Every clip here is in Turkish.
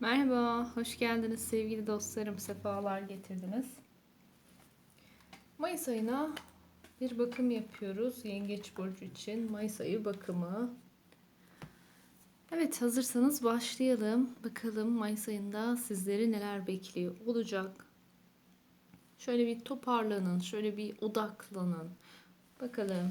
Merhaba, hoş geldiniz sevgili dostlarım. Sefalar getirdiniz. Mayıs ayına bir bakım yapıyoruz. Yengeç burcu için Mayıs ayı bakımı. Evet, hazırsanız başlayalım. Bakalım Mayıs ayında sizleri neler bekliyor olacak. Şöyle bir toparlanın, şöyle bir odaklanın. Bakalım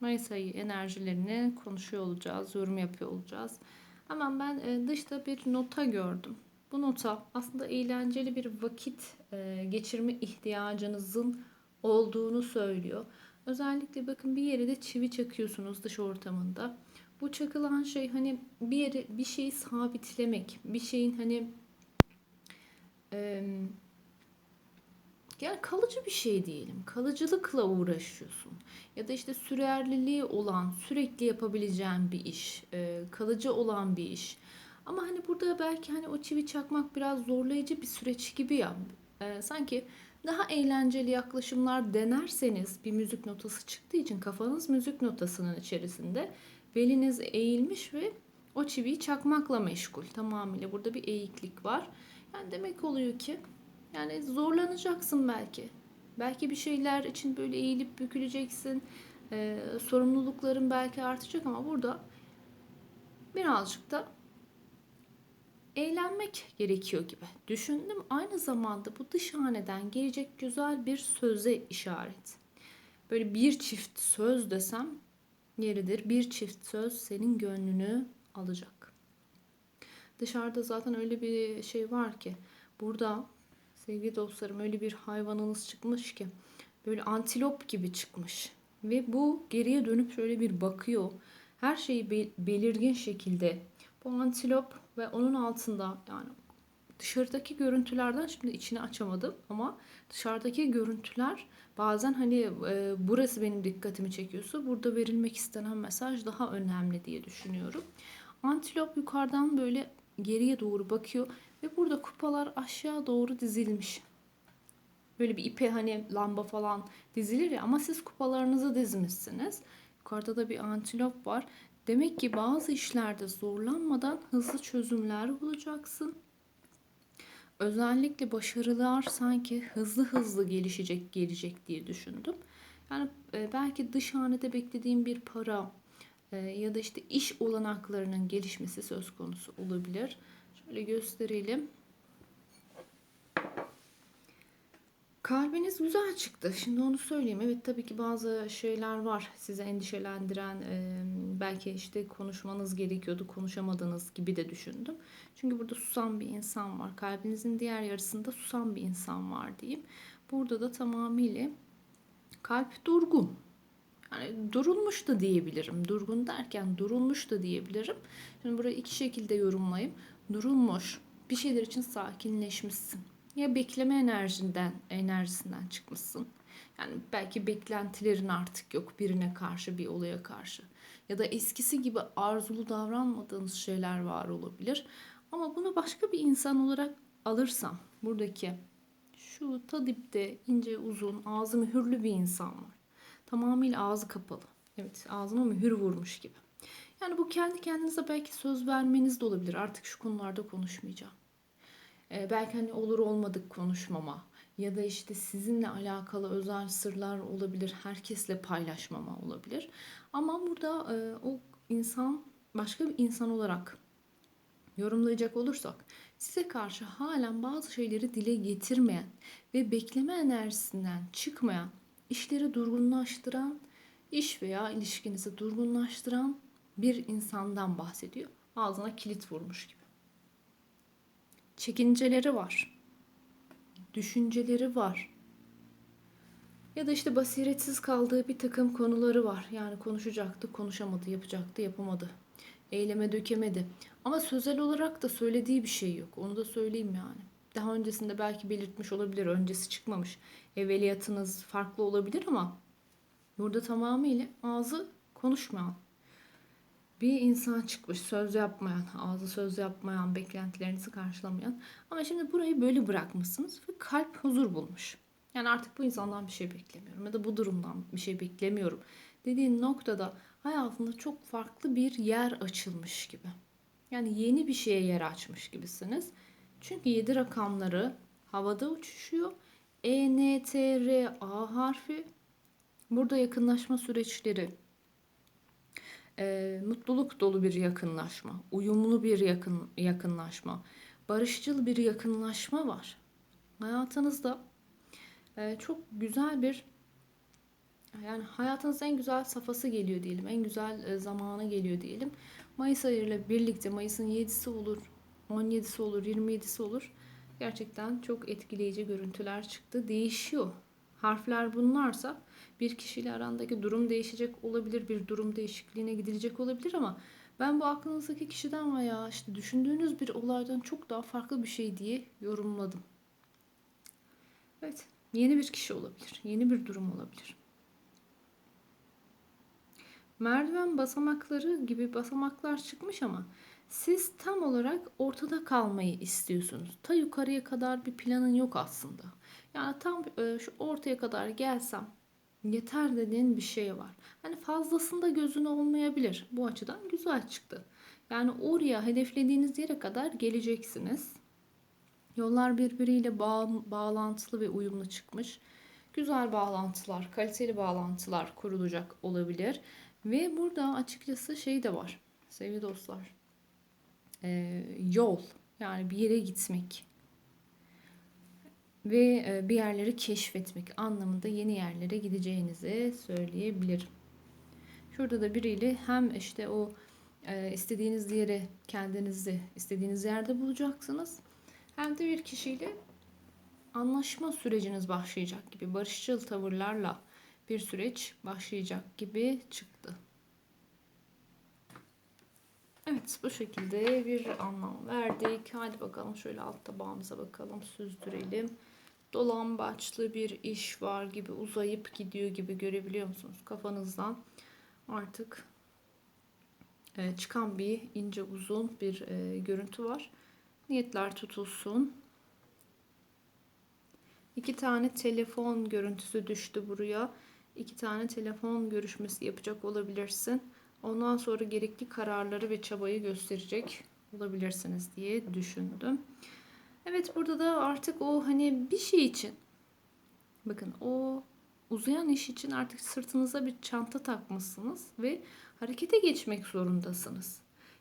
Mayıs ayı enerjilerini konuşuyor olacağız, yorum yapıyor olacağız. Hemen ben e, dışta bir nota gördüm. Bu nota aslında eğlenceli bir vakit e, geçirme ihtiyacınızın olduğunu söylüyor. Özellikle bakın bir yere de çivi çakıyorsunuz dış ortamında. Bu çakılan şey hani bir yere bir şeyi sabitlemek, bir şeyin hani yani kalıcı bir şey diyelim. Kalıcılıkla uğraşıyorsun. Ya da işte sürerliliği olan, sürekli yapabileceğin bir iş. e, kalıcı olan bir iş. Ama hani burada belki hani o çivi çakmak biraz zorlayıcı bir süreç gibi ya. E, sanki daha eğlenceli yaklaşımlar denerseniz bir müzik notası çıktığı için kafanız müzik notasının içerisinde beliniz eğilmiş ve o çiviyi çakmakla meşgul. Tamamıyla burada bir eğiklik var. Yani demek oluyor ki yani zorlanacaksın belki. Belki bir şeyler için böyle eğilip büküleceksin. Ee, sorumlulukların belki artacak ama burada birazcık da eğlenmek gerekiyor gibi düşündüm. Aynı zamanda bu dışhaneden gelecek güzel bir söze işaret. Böyle bir çift söz desem yeridir. Bir çift söz senin gönlünü alacak. Dışarıda zaten öyle bir şey var ki burada Sevgili dostlarım öyle bir hayvanınız çıkmış ki böyle antilop gibi çıkmış. Ve bu geriye dönüp şöyle bir bakıyor. Her şeyi belirgin şekilde. Bu antilop ve onun altında yani dışarıdaki görüntülerden şimdi içini açamadım ama dışarıdaki görüntüler bazen hani e, burası benim dikkatimi çekiyorsa burada verilmek istenen mesaj daha önemli diye düşünüyorum. Antilop yukarıdan böyle geriye doğru bakıyor ve burada kupalar aşağı doğru dizilmiş. Böyle bir ipe hani lamba falan dizilir ya ama siz kupalarınızı dizmişsiniz. Yukarıda da bir antilop var. Demek ki bazı işlerde zorlanmadan hızlı çözümler bulacaksın. Özellikle başarılar sanki hızlı hızlı gelişecek, gelecek diye düşündüm. Yani e, belki dış hanede beklediğim bir para e, ya da işte iş olanaklarının gelişmesi söz konusu olabilir. Şöyle gösterelim. Kalbiniz güzel çıktı. Şimdi onu söyleyeyim. Evet tabii ki bazı şeyler var sizi endişelendiren. E, belki işte konuşmanız gerekiyordu, konuşamadığınız gibi de düşündüm. Çünkü burada susan bir insan var. Kalbinizin diğer yarısında susan bir insan var diyeyim. Burada da tamamıyla kalp durgun. Yani durulmuş da diyebilirim. Durgun derken durulmuş da diyebilirim. Şimdi burayı iki şekilde yorumlayayım durulmuş, bir şeyler için sakinleşmişsin. Ya bekleme enerjinden, enerjisinden çıkmışsın. Yani belki beklentilerin artık yok birine karşı, bir olaya karşı. Ya da eskisi gibi arzulu davranmadığınız şeyler var olabilir. Ama bunu başka bir insan olarak alırsam, buradaki şu ta dipte ince uzun ağzı mühürlü bir insan var. Tamamıyla ağzı kapalı. Evet ağzına mühür vurmuş gibi. Yani bu kendi kendinize belki söz vermeniz de olabilir. Artık şu konularda konuşmayacağım. Ee, belki hani olur olmadık konuşmama ya da işte sizinle alakalı özel sırlar olabilir. Herkesle paylaşmama olabilir. Ama burada e, o insan başka bir insan olarak yorumlayacak olursak size karşı halen bazı şeyleri dile getirmeyen ve bekleme enerjisinden çıkmayan, işleri durgunlaştıran, iş veya ilişkinizi durgunlaştıran bir insandan bahsediyor. Ağzına kilit vurmuş gibi. Çekinceleri var. Düşünceleri var. Ya da işte basiretsiz kaldığı bir takım konuları var. Yani konuşacaktı, konuşamadı, yapacaktı, yapamadı. Eyleme dökemedi. Ama sözel olarak da söylediği bir şey yok. Onu da söyleyeyim yani. Daha öncesinde belki belirtmiş olabilir. Öncesi çıkmamış. Evveliyatınız farklı olabilir ama burada tamamıyla ağzı konuşmayan, bir insan çıkmış söz yapmayan, ağzı söz yapmayan, beklentilerinizi karşılamayan. Ama şimdi burayı böyle bırakmışsınız ve kalp huzur bulmuş. Yani artık bu insandan bir şey beklemiyorum ya da bu durumdan bir şey beklemiyorum dediğin noktada hayatında çok farklı bir yer açılmış gibi. Yani yeni bir şeye yer açmış gibisiniz. Çünkü 7 rakamları havada uçuşuyor. E, N, T, R, A harfi. Burada yakınlaşma süreçleri. E, mutluluk dolu bir yakınlaşma. Uyumlu bir yakın, yakınlaşma. Barışçıl bir yakınlaşma var. Hayatınızda e, çok güzel bir yani hayatınızın en güzel safhası geliyor diyelim. En güzel e, zamanı geliyor diyelim. Mayıs ayıyla birlikte Mayıs'ın 7'si olur, 17'si olur, 27'si olur. Gerçekten çok etkileyici görüntüler çıktı. Değişiyor. Harfler bunlarsa bir kişiyle arandaki durum değişecek olabilir, bir durum değişikliğine gidilecek olabilir ama ben bu aklınızdaki kişiden veya işte düşündüğünüz bir olaydan çok daha farklı bir şey diye yorumladım. Evet, yeni bir kişi olabilir, yeni bir durum olabilir. Merdiven basamakları gibi basamaklar çıkmış ama siz tam olarak ortada kalmayı istiyorsunuz. Ta yukarıya kadar bir planın yok aslında. Yani tam e, şu ortaya kadar gelsem yeter dediğin bir şey var. Hani fazlasında gözün olmayabilir. Bu açıdan güzel çıktı. Yani oraya hedeflediğiniz yere kadar geleceksiniz. Yollar birbiriyle bağ, bağlantılı ve uyumlu çıkmış. Güzel bağlantılar, kaliteli bağlantılar kurulacak olabilir. Ve burada açıkçası şey de var sevgili dostlar. Ee, yol yani bir yere gitmek ve e, bir yerleri keşfetmek anlamında yeni yerlere gideceğinizi söyleyebilirim. Şurada da biriyle hem işte o e, istediğiniz yere kendinizi istediğiniz yerde bulacaksınız. Hem de bir kişiyle anlaşma süreciniz başlayacak gibi barışçıl tavırlarla bir süreç başlayacak gibi çıktı. Evet bu şekilde bir anlam verdik. Hadi bakalım şöyle alt tabağımıza bakalım süzdürelim. Dolambaçlı bir iş var gibi uzayıp gidiyor gibi görebiliyor musunuz? Kafanızdan artık e, çıkan bir ince uzun bir e, görüntü var. Niyetler tutulsun. İki tane telefon görüntüsü düştü buraya iki tane telefon görüşmesi yapacak olabilirsin. Ondan sonra gerekli kararları ve çabayı gösterecek olabilirsiniz diye düşündüm. Evet burada da artık o hani bir şey için bakın o uzayan iş için artık sırtınıza bir çanta takmışsınız ve harekete geçmek zorundasınız.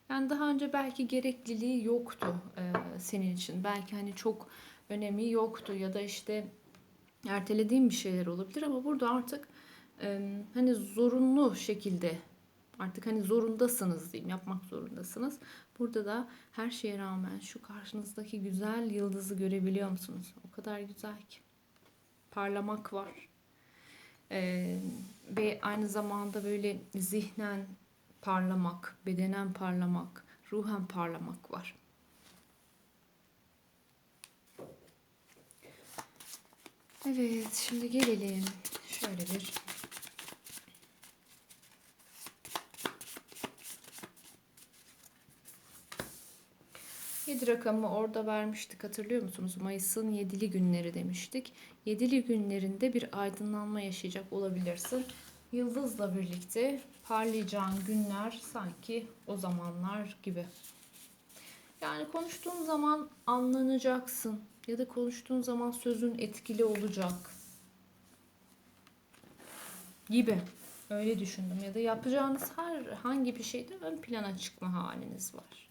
Yani daha önce belki gerekliliği yoktu e, senin için. Belki hani çok önemi yoktu ya da işte ertelediğim bir şeyler olabilir ama burada artık e, hani zorunlu şekilde artık hani zorundasınız diyeyim yapmak zorundasınız. Burada da her şeye rağmen şu karşınızdaki güzel yıldızı görebiliyor musunuz? O kadar güzel ki. Parlamak var. Ee, ve aynı zamanda böyle zihnen parlamak, bedenen parlamak, ruhen parlamak var. Evet, şimdi gelelim şöyle bir Yedi rakamı orada vermiştik hatırlıyor musunuz? Mayıs'ın yedili günleri demiştik. Yedili günlerinde bir aydınlanma yaşayacak olabilirsin. Yıldızla birlikte parlayacağın günler sanki o zamanlar gibi. Yani konuştuğun zaman anlanacaksın ya da konuştuğun zaman sözün etkili olacak gibi. Öyle düşündüm ya da yapacağınız her hangi bir şeyde ön plana çıkma haliniz var.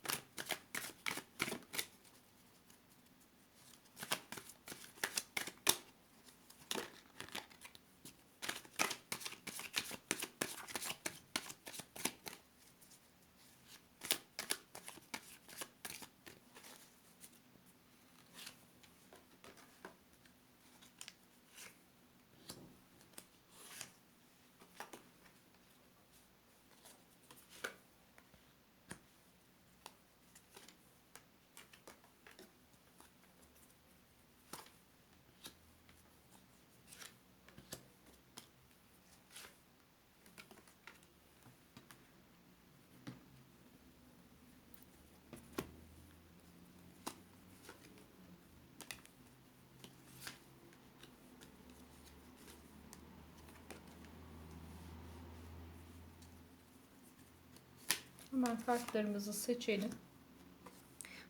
Hemen kartlarımızı seçelim.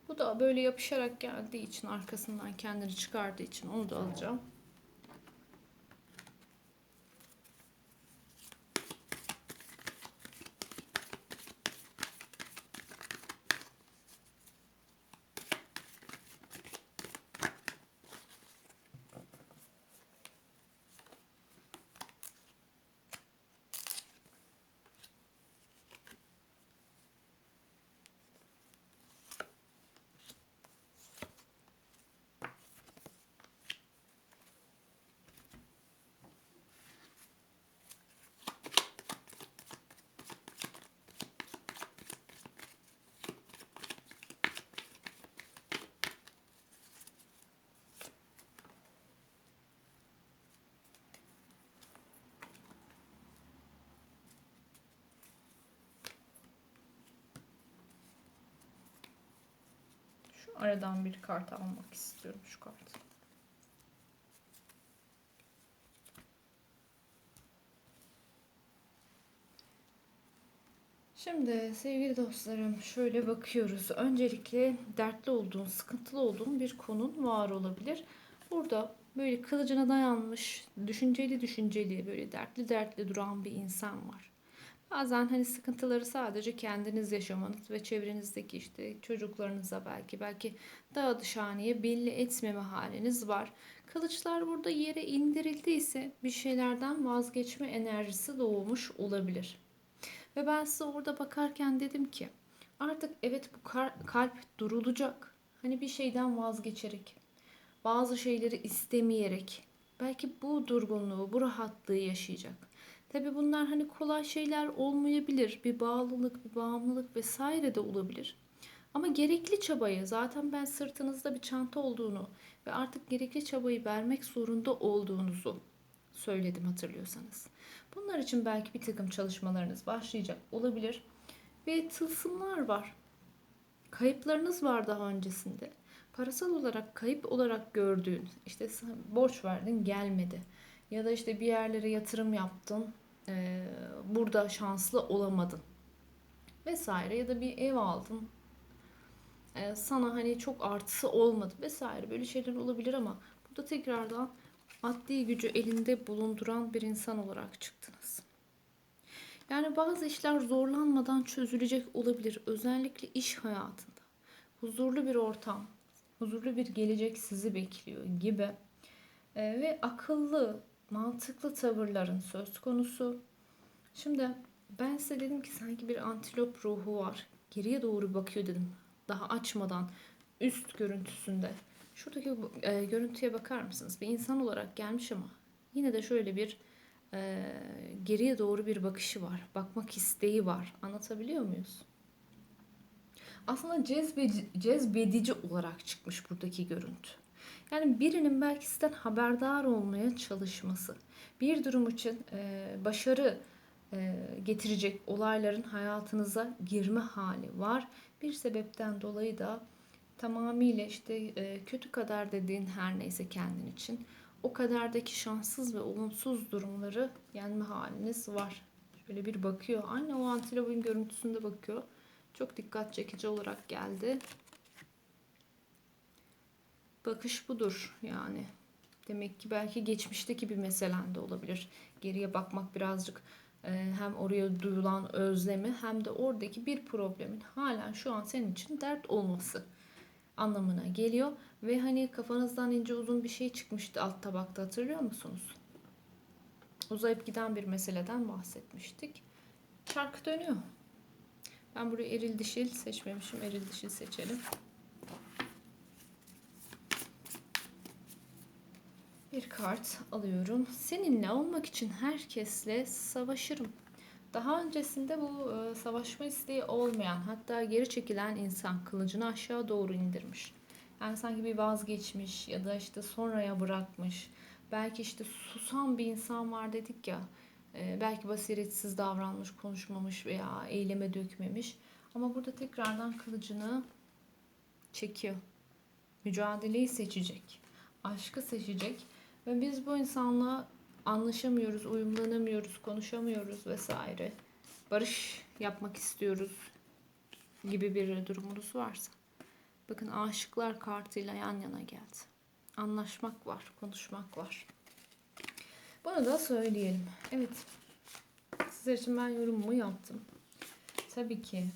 Bu da böyle yapışarak geldiği için arkasından kendini çıkardığı için onu da alacağım. Aradan bir kart almak istiyorum şu kartı. Şimdi sevgili dostlarım şöyle bakıyoruz. Öncelikle dertli olduğun, sıkıntılı olduğun bir konun var olabilir. Burada böyle kılıcına dayanmış, düşünceli düşünceli, böyle dertli dertli duran bir insan var. Bazen hani sıkıntıları sadece kendiniz yaşamanız ve çevrenizdeki işte çocuklarınıza belki belki daha dışhaneye belli etmeme haliniz var. Kılıçlar burada yere indirildi bir şeylerden vazgeçme enerjisi doğmuş olabilir. Ve ben size orada bakarken dedim ki artık evet bu kalp durulacak. Hani bir şeyden vazgeçerek, bazı şeyleri istemeyerek belki bu durgunluğu, bu rahatlığı yaşayacak. Tabi bunlar hani kolay şeyler olmayabilir. Bir bağlılık, bir bağımlılık vesaire de olabilir. Ama gerekli çabayı zaten ben sırtınızda bir çanta olduğunu ve artık gerekli çabayı vermek zorunda olduğunuzu söyledim hatırlıyorsanız. Bunlar için belki bir takım çalışmalarınız başlayacak olabilir. Ve tılsımlar var. Kayıplarınız var daha öncesinde. Parasal olarak kayıp olarak gördüğün, işte borç verdin gelmedi. Ya da işte bir yerlere yatırım yaptın, burada şanslı olamadın. Vesaire ya da bir ev aldın, sana hani çok artısı olmadı vesaire böyle şeyler olabilir ama burada tekrardan maddi gücü elinde bulunduran bir insan olarak çıktınız. Yani bazı işler zorlanmadan çözülecek olabilir. Özellikle iş hayatında. Huzurlu bir ortam, huzurlu bir gelecek sizi bekliyor gibi. Ee, ve akıllı, mantıklı tavırların söz konusu. Şimdi ben size dedim ki sanki bir antilop ruhu var. Geriye doğru bakıyor dedim. Daha açmadan üst görüntüsünde. Şuradaki e, görüntüye bakar mısınız? Bir insan olarak gelmiş ama yine de şöyle bir e, geriye doğru bir bakışı var. Bakmak isteği var. Anlatabiliyor muyuz? Aslında cezbedici, cezbedici olarak çıkmış buradaki görüntü. Yani birinin belki sizden haberdar olmaya çalışması. Bir durum için e, başarı e, getirecek olayların hayatınıza girme hali var. Bir sebepten dolayı da tamamıyla işte e, kötü kadar dediğin her neyse kendin için o kadardaki şanssız ve olumsuz durumları yenme haliniz var. Şöyle bir bakıyor. Aynı o antilopun görüntüsünde bakıyor. Çok dikkat çekici olarak geldi. Bakış budur yani. Demek ki belki geçmişteki bir meselen de olabilir. Geriye bakmak birazcık e, hem oraya duyulan özlemi hem de oradaki bir problemin halen şu an senin için dert olması anlamına geliyor. Ve hani kafanızdan ince uzun bir şey çıkmıştı alt tabakta hatırlıyor musunuz? Uzayıp giden bir meseleden bahsetmiştik. Çark dönüyor. Ben buraya eril dişil seçmemişim. Eril dişil seçelim. Bir kart alıyorum. Seninle olmak için herkesle savaşırım. Daha öncesinde bu e, savaşma isteği olmayan hatta geri çekilen insan kılıcını aşağı doğru indirmiş. Yani sanki bir vazgeçmiş ya da işte sonraya bırakmış. Belki işte susan bir insan var dedik ya. E, belki basiretsiz davranmış, konuşmamış veya eyleme dökmemiş. Ama burada tekrardan kılıcını çekiyor. Mücadeleyi seçecek. Aşkı seçecek. Ve biz bu insanla anlaşamıyoruz, uyumlanamıyoruz, konuşamıyoruz vesaire. Barış yapmak istiyoruz gibi bir durumunuz varsa Bakın aşıklar kartıyla yan yana geldi. Anlaşmak var, konuşmak var. Bunu da söyleyelim. Evet. Sizler için ben yorumumu yaptım. Tabii ki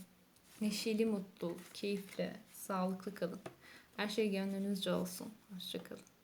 neşeli, mutlu, keyifli, sağlıklı kalın. Her şey gönlünüzce olsun. Hoşçakalın.